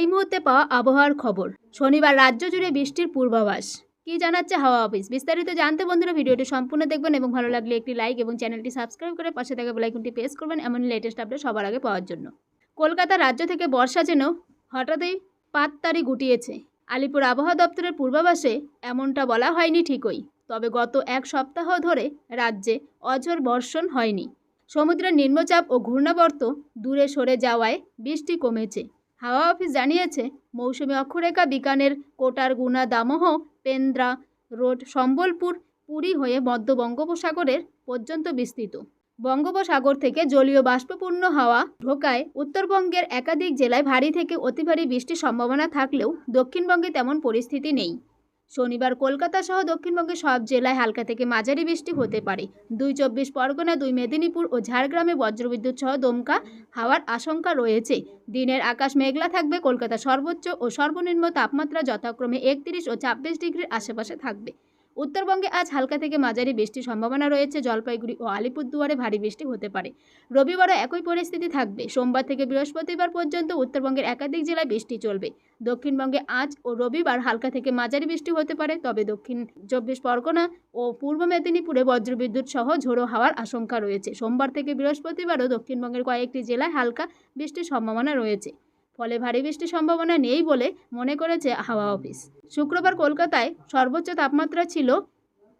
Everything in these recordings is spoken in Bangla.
এই মুহূর্তে পাওয়া আবহাওয়ার খবর। শনিবার রাজ্য জুড়ে বৃষ্টির পূর্বাভাস। কি জানাচ্ছে হাওয়া অফিস? বিস্তারিত জানতে বন্ধুরা, ভিডিওটি সম্পূর্ণ দেখবেন এবং ভালো লাগলে একটি লাইক এবং চ্যানেলটি সাবস্ক্রাইব করে পাশে থাকা বেলাইকনটি প্রেস করবেন এমন লেটেস্ট আপডেট সবার আগে পাওয়ার জন্য। কলকাতা রাজ্য থেকে বর্ষা যেন হঠাৎই পাততারি গুটিয়েছে। আলিপুর আবহাওয়া দপ্তরের পূর্বাভাসে এমনটা বলা হয়নি ঠিকই। তবে গত এক সপ্তাহ ধরে রাজ্যে অঝোর বর্ষণ হয়নি। সমুদ্রের নিম্নচাপ ও ঘূর্ণাবর্ত দূরে সরে যাওয়ায় বৃষ্টি কমেছে। হাওয়া অফিস জানিয়েছে, মৌসুমী অক্ষরেখা বিকানের কোটার গুনা দামহ, পেন্দ্রা রোড, সম্বলপুর, পুরী হয়ে মধ্য বঙ্গোপসাগরের পর্যন্ত বিস্তৃত। বঙ্গোপসাগর থেকে জলীয় বাষ্পপূর্ণ হাওয়া ঢোকায় উত্তরবঙ্গের একাধিক জেলায় ভারী থেকে অতি ভারী বৃষ্টির সম্ভাবনা থাকলেও দক্ষিণবঙ্গে তেমন পরিস্থিতি নেই। শনিবার কলকাতা সহ দক্ষিণবঙ্গের সব জেলায় হালকা থেকে মাঝারি বৃষ্টি হতে পারে। দুই চব্বিশ পরগনা, দুই মেদিনীপুর ও ঝাড়গ্রামে বজ্রবিদ্যুৎ সহ দমকা হাওয়ার আশঙ্কা রয়েছে। দিনের আকাশ মেঘলা থাকবে, কলকাতা সর্বোচ্চ ও সর্বনিম্ন তাপমাত্রা যথাক্রমে একত্রিশ ও ছাব্বিশ ডিগ্রির আশেপাশে থাকবে। উত্তরবঙ্গে আজ হালকা থেকে মাঝারি বৃষ্টির সম্ভাবনা রয়েছে। জলপাইগুড়ি ও আলিপুরদুয়ারে ভারী বৃষ্টি হতে পারে। রবিবারও একই পরিস্থিতি থাকবে। সোমবার থেকে বৃহস্পতিবার পর্যন্ত উত্তরবঙ্গের একাধিক জেলায় বৃষ্টি চলবে। দক্ষিণবঙ্গে আজ ও রবিবার হালকা থেকে মাঝারি বৃষ্টি হতে পারে, তবে দক্ষিণ চব্বিশ পরগনা ও পূর্ব মেদিনীপুরে বজ্রবিদ্যুৎ সহ ঝোড়ো হাওয়ার আশঙ্কা রয়েছে। সোমবার থেকে বৃহস্পতিবারও দক্ষিণবঙ্গের কয়েকটি জেলায় হালকা বৃষ্টির সম্ভাবনা রয়েছে। ফলে ভারী বৃষ্টির সম্ভাবনা নেই বলে মনে করেছে হাওয়া অফিস। শুক্রবার কলকাতায় সর্বোচ্চ তাপমাত্রা ছিল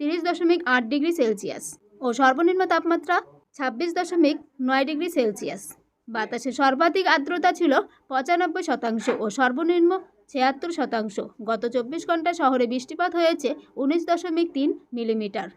তিরিশ দশমিক আট ডিগ্রি সেলসিয়াস ও সর্বনিম্ন তাপমাত্রা ছাব্বিশ দশমিক নয় ডিগ্রি সেলসিয়াস। বাতাসে সর্বাধিক আর্দ্রতা ছিল পঁচানব্বই শতাংশ ও সর্বনিম্ন ছিয়াত্তর শতাংশ। গত চব্বিশ ঘণ্টা শহরে বৃষ্টিপাত হয়েছে উনিশ দশমিক তিন মিলিমিটার।